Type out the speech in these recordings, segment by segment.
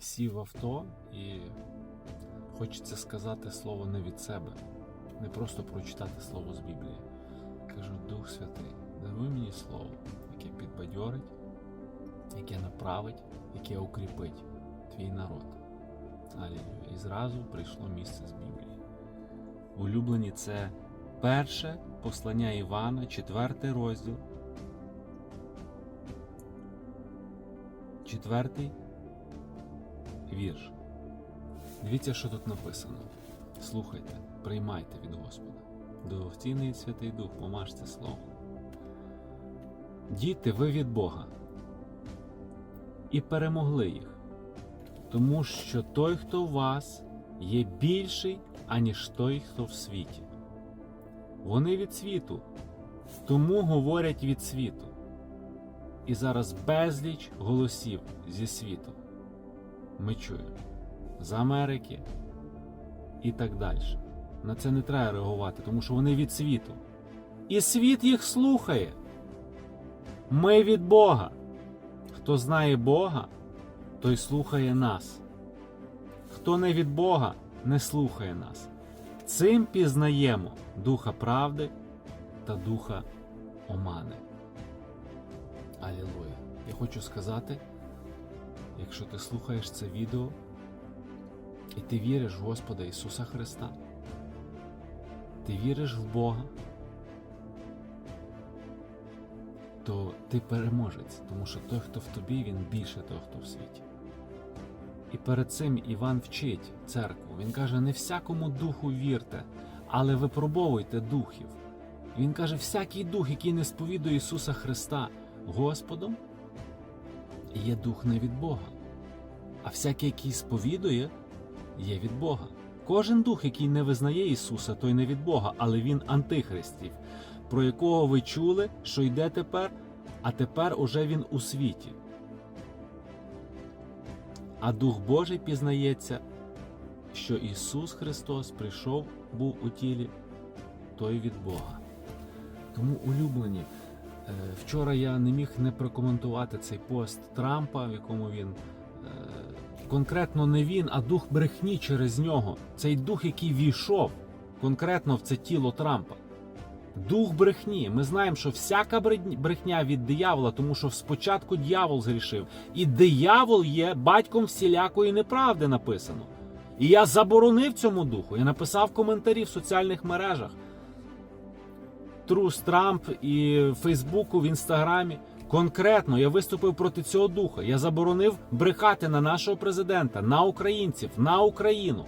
сів в авто і хочеться сказати слово не від себе, не просто прочитати слово з Біблії. Кажу, Дух Святий, даруй мені слово, яке підбадьорить, яке направить, яке укріпить твій народ. Алілюя. І зразу прийшло місце з Біблії. Улюблені це перше послання Івана, четвертий розділ. Четвертий вірш. Дивіться, що тут написано. Слухайте, приймайте від Господа. Довгоцінний Святий Дух, помажте слово. Діти, ви від Бога. І перемогли їх. Тому що той, хто в вас, є більший, аніж той, хто в світі. Вони від світу, тому говорять від світу. І зараз безліч голосів зі світу. Ми чуємо з Америки і так далі. На це не треба реагувати, тому що вони від світу. І світ їх слухає. Ми від Бога. Хто знає Бога, той слухає нас. Хто не від Бога, не слухає нас. Цим пізнаємо духа правди та духа омани. Алілуя. Я хочу сказати, якщо ти слухаєш це відео і ти віриш в Господа Ісуса Христа, ти віриш в Бога, то ти переможець, тому що той, хто в тобі, він більше того, хто в світі. І перед цим Іван вчить церкву. Він каже: не всякому духу вірте, але випробовуйте духів. Він каже, всякий дух, який не сповідує Ісуса Христа Господом, є дух не від Бога. А всякий, який сповідує, є від Бога. Кожен дух, який не визнає Ісуса, той не від Бога, але він антихристів, про якого ви чули, що йде тепер, а тепер уже він у світі. А Дух Божий пізнається, що Ісус Христос прийшов, був у тілі, той від Бога. Тому улюблені. Е, Вчора я не міг не прокоментувати цей пост Трампа, в якому він е, конкретно не він, а дух брехні через нього. Цей дух, який війшов конкретно в це тіло Трампа. Дух брехні. Ми знаємо, що всяка брехня від диявола, тому що спочатку дьявол згрішив. І диявол є батьком всілякої неправди написано. І я заборонив цьому духу. Я написав коментарі в соціальних мережах. Трус Трамп і в Фейсбуку, в Інстаграмі. Конкретно я виступив проти цього духа. Я заборонив брехати на нашого президента, на українців, на Україну.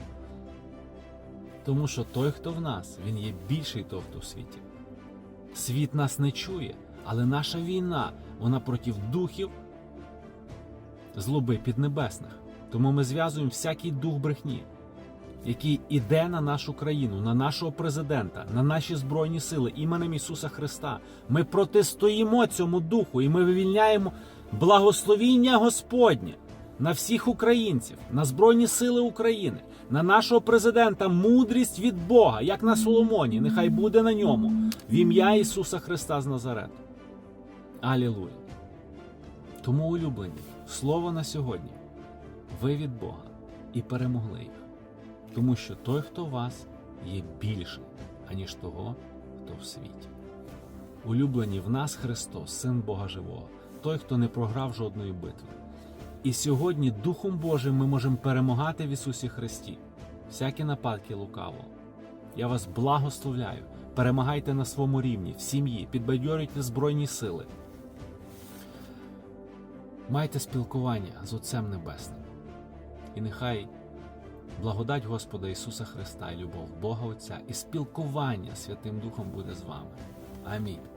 Тому що той, хто в нас, він є більший того, хто в світі. Світ нас не чує, але наша війна, вона проти духів злоби піднебесних. Тому ми зв'язуємо всякий дух брехні, який іде на нашу країну, на нашого президента, на наші збройні сили іменем Ісуса Христа. Ми протистоїмо цьому духу і ми вивільняємо благословіння Господнє на всіх українців, на Збройні Сили України, на нашого президента, мудрість від Бога, як на Соломоні. Нехай буде на ньому в ім'я Ісуса Христа з Назарету. Алілуя. Тому улюблені, слово на сьогодні. Ви від Бога і перемогли їх. Тому що той, хто вас, є більший, аніж того, хто в світі. Улюблені в нас Христос, Син Бога Живого, той, хто не програв жодної битви. І сьогодні Духом Божим ми можемо перемагати в Ісусі Христі. Всякі нападки лукаво. Я вас благословляю. Перемагайте на своєму рівні, в сім'ї, підбадьорюйте Збройні сили. Майте спілкування з Отцем Небесним. І нехай благодать Господа Ісуса Христа і любов Бога Отця і спілкування Святим Духом буде з вами. Амінь.